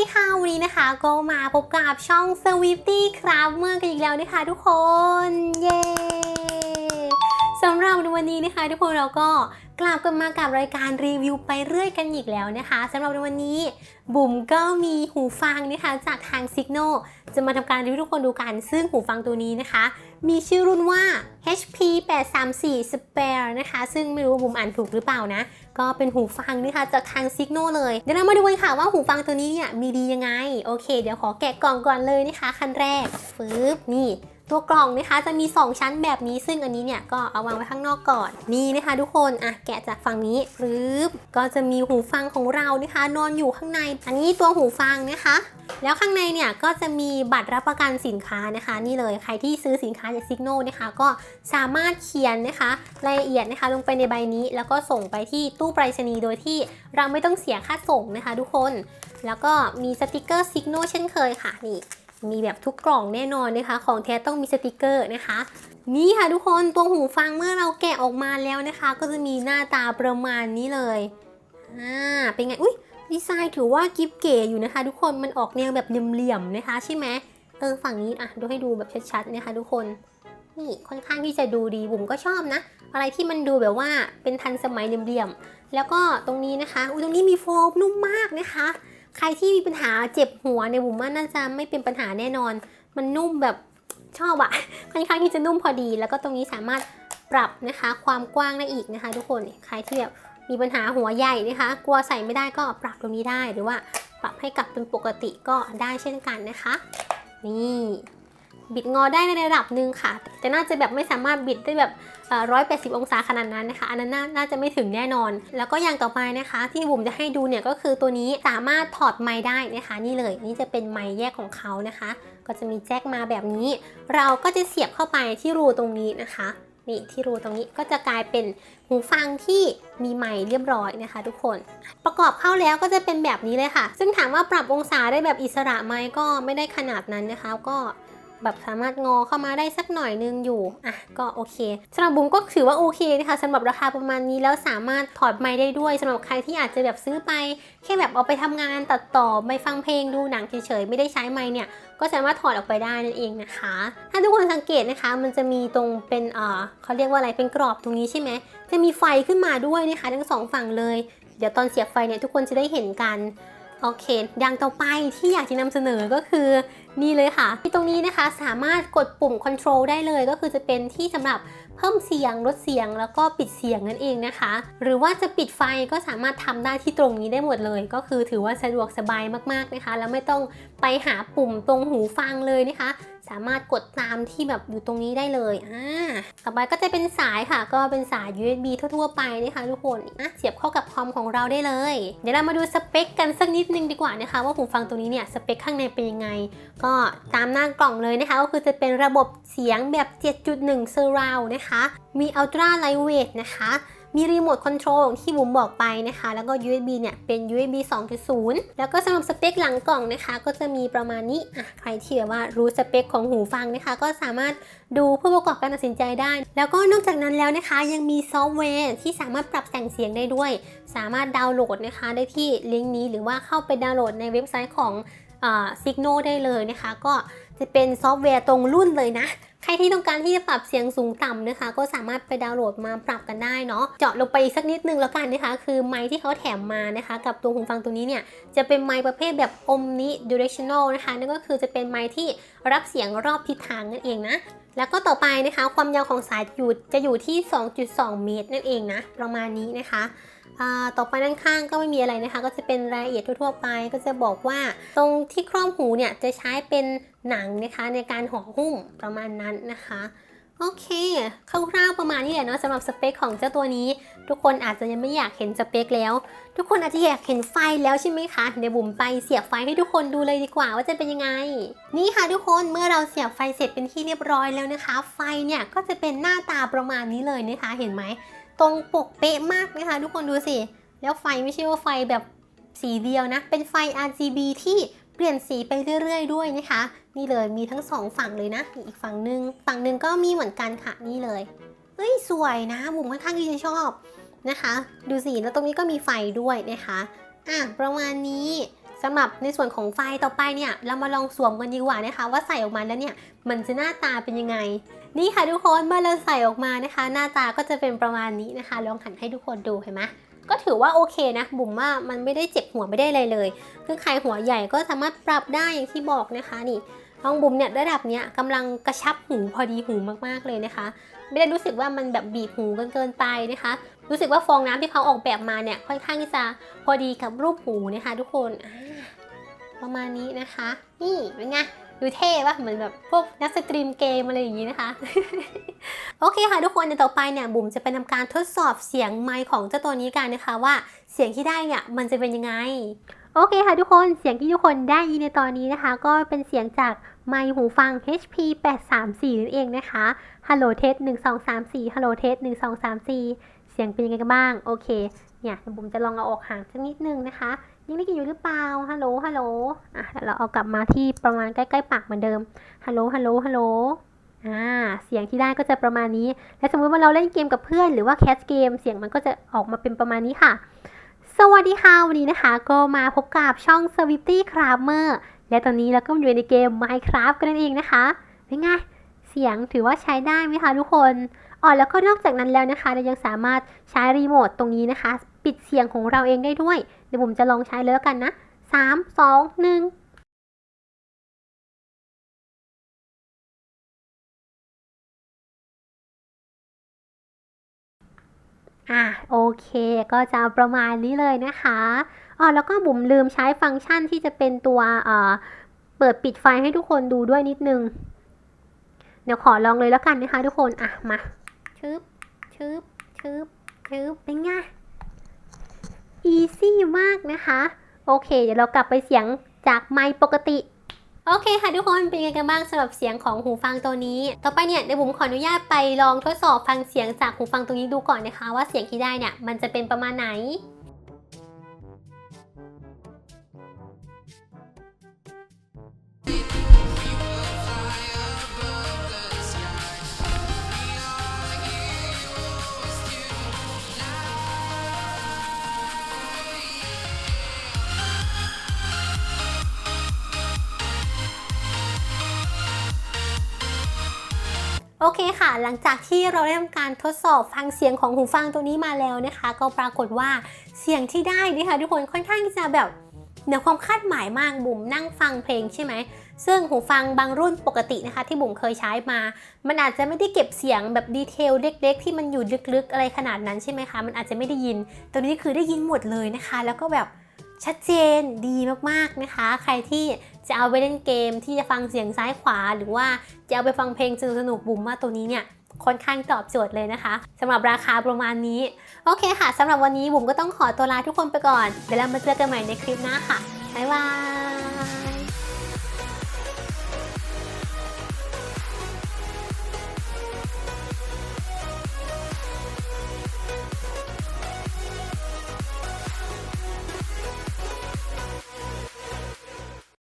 ดีค่ะ วันนี้นะคะก็มาพบกับช่อง s w i f t y ครับเมื่อกันอีกแล้วนะคะทุกคน เย้สำหรับในวันนี้นะคะ ทุกคนเราก็กลับกันมากับรายการรีวิวไปเรื่อยกันอีกแล้วนะคะสำหรับในวันนี้บุ๋มก็มีหูฟังนะคะจากทาง Signal จะมาทำการรีวิวให้ทุกคนดูกันซึ่งหูฟังตัวนี้นะคะ มีชื่อรุ่นว่า HP 834 Spare นะคะ ซึ่งไม่รู้ว่าบุ๋มอ่านถูกหรือเปล่านะ ก็เป็นหูฟังนะคะจากทางซิกโนเลย เดี๋ยวเรามาดูกันค่ะว่าหูฟังตัวนี้เนี่ยมีดียังไง โอเค เดี๋ยวขอแกะกล่องก่อนเลยนะคะ คันแรกฟึบนี่ ตัวกล่องนะคะจะมี 2 ชั้นแบบนี้ ซึ่งอันนี้เนี่ยก็เอาวางไว้ข้างนอกก่อน นี่นะคะทุกคนอะแกะจากฝั่งนี้ปึ๊บก็จะมีหูฟังของเรานะคะ นอนอยู่ข้างใน อันนี้ตัวหูฟังนะคะ แล้วข้างในเนี่ยก็จะมีบัตรรับประกันสินค้านะคะ นี่เลยใครที่ซื้อสินค้าจาก Signal นะคะ ก็สามารถเขียนนะคะรายละเอียดนะคะ ลงไปในใบนี้ แล้วก็ส่งไปที่ตู้ไปรษณีย์โดยที่เราไม่ต้องเสียค่าส่งนะคะ ทุกคน แล้วก็มีสติกเกอร์ Signal เช่นเคยค่ะนี่ มีแบบทุกกล่องแน่นอนนะคะ ของแท้ต้องมีสติกเกอร์นะคะ นี่ค่ะทุกคนตัวหูฟังเมื่อเราแกะออกมาแล้วนะคะ ก็จะมีหน้าตาประมาณนี้เลยอ่าเป็นไงอุ้ยดีไซน์ถือว่ากิฟเก๋อยู่นะคะ ทุกคนมันออกแนวแบบเหลี่ยมๆนะคะใช่ไหมเออฝั่งนี้อะดูให้ดูแบบชัดๆนะคะทุกคนนี่ค่อนข้างที่จะดูดีบุ๋มก็ชอบนะ อะไรที่มันดูแบบว่าเป็นทันสมัยเหลี่ยมๆแล้วก็ตรงนี้นะคะอุ้ยตรงนี้มีโฟมนุ่มมากนะคะ ใครที่มีปัญหาเจ็บหัวในบุ๋มว่าน่าจะไม่เป็นปัญหาแน่นอน มันนุ่มแบบชอบอะค่อนข้างที่จะนุ่มพอดี แล้วก็ตรงนี้สามารถปรับนะคะ ความกว้างได้อีกนะคะ ทุกคนใครที่แบบมีปัญหาหัวใหญ่นะคะ กลัวใส่ไม่ได้ก็ปรับตรงนี้ได้หรือว่าปรับให้กลับเป็นปกติก็ได้เช่นกันนะคะ นี่ บิดงอได้ในระดับหนึ่งค่ะ แต่น่าจะแบบไม่สามารถบิดได้แบบร้อยแปดสิบองศาขนาดนั้นนะคะ อันนั้นน,น่าจะไม่ถึงแน่นอน แล้วก็อย่างต่อไปนะคะ ที่บุ๋มจะให้ดูเนี่ยก็คือตัวนี้สามารถถอดไม้ได้นะคะ นี่เลยนี่จะเป็นไม้แยกของเขานะคะ ก็จะมีแจ็คมาแบบนี้ เราก็จะเสียบเข้าไปที่รูตรงนี้นะคะนี่ที่รูตรงนี้ก็จะกลายเป็นหูฟังที่มีไมค์เรียบร้อยนะคะ ทุกคน ประกอบเข้าแล้วก็จะเป็นแบบนี้เลยค่ะ ซึ่งถามว่าปรับองศาได้แบบอิสระไหมก็ไม่ได้ขนาดนั้นนะคะ ก็ แบบสามารถงอเข้ามาได้สักหน่อยนึงอยู่อะก็โอเคสำหรับบุ้มก็ถือว่าโอเคนะคะสำหรับราคาประมาณนี้แล้วสามารถถอดไมค์ได้ด้วยสำหรับใครที่อาจจะแบบซื้อไป แค่แบบเอาไปทำงานตัดต่อไปฟังเพลงดูหนังเฉยๆไม่ได้ใช้ไมค์เนี่ยก็สามารถถอดออกไปได้นั่นเองนะคะ ถ้าทุกคนสังเกตนะคะ มันจะมีตรงเป็นเอ่อเขาเรียกว่าอะไรเป็นกรอบตรงนี้ใช่ไหมจะมีไฟขึ้นมาด้วยนะคะทั้งสองฝั่งเลย เดี๋ยวตอนเสียบไฟเนี่ยทุกคนจะได้เห็นกันโอเค อย่างต่อไปที่อยากจะนำเสนอก็คือ นี่เลยค่ะที่ตรงนี้นะคะสามารถกดปุ่ม Control ได้เลยก็คือจะเป็นที่สำหรับ เพิ่มเสียงลดเสียงแล้วก็ปิดเสียงนั่นเองนะคะ หรือว่าจะปิดไฟก็สามารถทำได้ที่ตรงนี้ได้หมดเลย ก็คือถือว่าสะดวกสบายมากๆนะคะ แล้วไม่ต้องไปหาปุ่มตรงหูฟังเลยนะคะ สามารถกดตามที่แบบอยู่ตรงนี้ได้เลยอ่าต่อไปก็จะเป็นสายค่ะ ก็เป็นสาย USB ทั่วๆไปนะคะทุกคนอะเสียบเข้ากับคอมของเราได้เลย เดี๋ยวเรามาดูสเปคกันสักนิดนึงดีกว่านะคะ ว่าหูฟังตัวนี้เนี่ยสเปคข้างในเป็นยังไง ก็ตามหน้ากล่องเลยนะคะ ก็คือจะเป็นระบบเสียงแบบ 7.1 Surround นะคะมี Ultra Lightweight นะคะ มีรีโมทคอนโทรลที่บุ๋มบอกไปนะคะ แล้วก็ USB เนี่ย เป็น USB 2.0 แล้วก็สำหรับสเปคหลังกล่องนะคะ ก็จะมีประมาณนี้อะใครที่แบบว่ารู้สเปคของหูฟังนะคะ ก็สามารถดูเพื่อประกอบการตัดสินใจได้ แล้วก็นอกจากนั้นแล้วนะคะ ยังมีซอฟต์แวร์ที่สามารถปรับแต่งเสียงได้ด้วย สามารถดาวน์โหลดนะคะ ได้ที่ลิงก์นี้หรือว่าเข้าไปดาวน์โหลดในเว็บไซต์ของซิกโนได้เลยนะคะ ก็จะเป็นซอฟต์แวร์ตรงรุ่นเลยนะ ใครที่ต้องการที่จะปรับเสียงสูงต่ำนะคะ ก็สามารถไปดาวน์โหลดมาปรับกันได้เนาะเจาะลงไปสักนิดนึงแล้วกันนะคะ คือไมค์ที่เขาแถมมานะคะ กับตัวหูฟังตัวนี้เนี่ยจะเป็นไมค์ประเภทแบบ omni directional นะคะนั่นก็คือจะเป็นไมค์ที่รับเสียงรอบทิศทางนั่นเองนะแล้วก็ต่อไปนะคะ ความยาวของสายอยู่จะอยู่ที่ 2.2 เมตรนั่นเองนะประมาณนี้นะคะ ต่อไปด้านข้างก็ไม่มีอะไรนะคะ ก็จะเป็นรายละเอียดทั่วๆไป ก็จะบอกว่าตรงที่ครอบหูเนี่ยจะใช้เป็นหนังนะคะในการห่อหุ้มประมาณนั้นนะคะโอเคคร่าวๆประมาณนี้แหละเนาะสำหรับสเปคของเจ้าตัวนี้ ทุกคนอาจจะยังไม่อยากเห็นสเปคแล้ว ทุกคนอาจจะอยากเห็นไฟแล้วใช่ไหมคะเดี๋ยวบุ๋มไปเสียบไฟให้ทุกคนดูเลยดีกว่าว่าจะเป็นยังไง นี่ค่ะทุกคนเมื่อเราเสียบไฟเสร็จเป็นที่เรียบร้อยแล้วนะคะ ไฟเนี่ยก็จะเป็นหน้าตาประมาณนี้เลยนะคะ เห็นไหม ตรงปกเป๊ะมากนะคะ ทุกคนดูสิ แล้วไฟไม่ใช่ว่าไฟแบบสีเดียวนะ เป็นไฟ RGB ที่เปลี่ยนสีไปเรื่อย ๆ ด้วยนะคะ นี่เลยมีทั้งสองฝั่งเลยนะ อีกฝั่งหนึ่งฝั่งหนึ่งก็มีเหมือนกันค่ะนี่เลยเฮ้ยสวยนะบุ๋มค่อนข้างที่จะชอบนะคะ ดูสิแล้วตรงนี้ก็มีไฟด้วยนะคะอะประมาณนี้สำหรับในส่วนของไฟต่อไปเนี่ย เรามาลองสวมกันดีกว่านะคะ ว่าใส่ออกมาแล้วเนี่ย มันจะหน้าตาเป็นยังไง นี่ค่ะทุกคนเมื่อเราใส่ออกมานะคะ หน้าตาก็จะเป็นประมาณนี้นะคะ ลองหันให้ทุกคนดูเห็นไหมก็ถือว่าโอเคนะ บุ๋มว่ามันไม่ได้เจ็บหัวไม่ได้อะไรเลย คือใครหัวใหญ่ก็สามารถปรับได้อย่างที่บอกนะคะนี่น้องบุ๋มเนี่ยระดับเนี้ยกำลังกระชับหูพอดีหูมากๆเลยนะคะ ไม่ได้รู้สึกว่ามันแบบบีบหูกันเกินไปนะคะ รู้สึกว่าฟองน้ำที่เขาออกแบบมาเนี่ยค่อนข้างที่จะพอดีกับรูปหูนะคะ ทุกคนประมาณนี้นะคะ นี่เป็นไง ดูเท่ปะเหมือนแบบพวกนักสตรีมเกมอะไรอย่างนี้นะคะ โอเคค่ะทุกคนในต่อไปเนี่ยบุ๋มจะไปทำการทดสอบเสียงไมค์ของเจ้าตัวนี้กันนะคะว่าเสียงที่ได้เนี่ยมันจะเป็นยังไง โอเคค่ะทุกคนเสียงที่ทุกคนได้ยินในตอนนี้นะคะ ก็เป็นเสียงจากไมค์หูฟัง HP 834นั่นเองนะคะ Hello Test 1 2 3 4 Hello Test 1 2 3 4 เสียงเป็นยังไงกันบ้างโอเคเนี่ยเดี๋มจะลองเอาออกห่างสักนิดนึงนะคะ ยังได้ยินอยู่หรือเปล่า ฮัลโหล ฮัลโหล อะเดี๋ยวเราเอากลับมาที่ประมาณใกล้ๆปากเหมือนเดิม ฮัลโหล ฮัลโหล ฮัลโหล อ่า เสียงที่ได้ก็จะประมาณนี้ และสมมติว่าเราเล่นเกมกับเพื่อนหรือว่าแคสเกม เสียงมันก็จะออกมาเป็นประมาณนี้ค่ะ สวัสดีค่ะ วันนี้นะคะ ก็มาพบกับช่อง s w i f t y c r a m e r และตอนนี้เราก็อยู่ในเกม Minecraft กันนั่นเองนะคะ เป็นไง เสียงถือว่าใช้ได้ไหมคะทุกคนอ๋อแล้วก็นอกจากนั้นแล้วนะคะ เรายังสามารถใช้รีโมทตรงนี้นะคะ ปิดเสียงของเราเองได้ด้วย เดี๋ยวผมจะลองใช้เลยแล้วกันนะ3 2 1อะโอเคก็จะประมาณนี้เลยนะคะอ๋อแล้วก็บุ๋มลืมใช้ฟังก์ชันที่จะเป็นตัวเอ่อเปิดปิดไฟให้ทุกคนดูด้วยนิดนึง เดี๋ยวขอลองเลยแล้วกันนะคะทุกคน อะมาชึบชึบชึบชึบเป็นไง อีซี่มากนะคะ โอเค เดี๋ยวเรากลับไปเสียงจากไมค์ปกติ โอเคค่ะทุกคนเป็นไงกันบ้างสำหรับเสียงของหูฟังตัวนี้ ต่อไปเนี่ยเดี๋ยวผมขออนุญาตไปลองทดสอบฟังเสียงจากหูฟังตัวนี้ดูก่อนนะคะ ว่าเสียงที่ได้เนี่ยมันจะเป็นประมาณไหน โอเคค่ะ หลังจากที่เราได้ทำการทดสอบฟังเสียงของหูฟังตัวนี้มาแล้วนะคะ ก็ปรากฏว่าเสียงที่ได้นี่ค่ะทุกคนค่อนข้างที่จะแบบเหนือความคาดหมายมากบุ๋มนั่งฟังเพลงใช่ไหม ซึ่งหูฟังบางรุ่นปกตินะคะ ที่บุ๋มเคยใช้มา มันอาจจะไม่ได้เก็บเสียงแบบดีเทลเล็กๆ ที่มันอยู่ลึกๆ อะไรขนาดนั้นใช่ไหมคะ มันอาจจะไม่ได้ยิน ตัวนี้คือได้ยินหมดเลยนะคะ แล้วก็แบบชัดเจนดีมากๆนะคะ ใครที่ จะเอาไปเล่นเกมที่จะฟังเสียงซ้ายขวา หรือว่าจะเอาไปฟังเพลงสนุกๆบุ๋มมาตัวนี้เนี่ยค่อนข้างตอบโจทย์เลยนะคะสำหรับราคาประมาณนี้ โอเคค่ะสำหรับวันนี้บุ๋มก็ต้องขอตัวลาทุกคนไปก่อนเดี๋ยวเรามาเจอกันใหม่ในคลิปหน้าค่ะบ๊ายบาย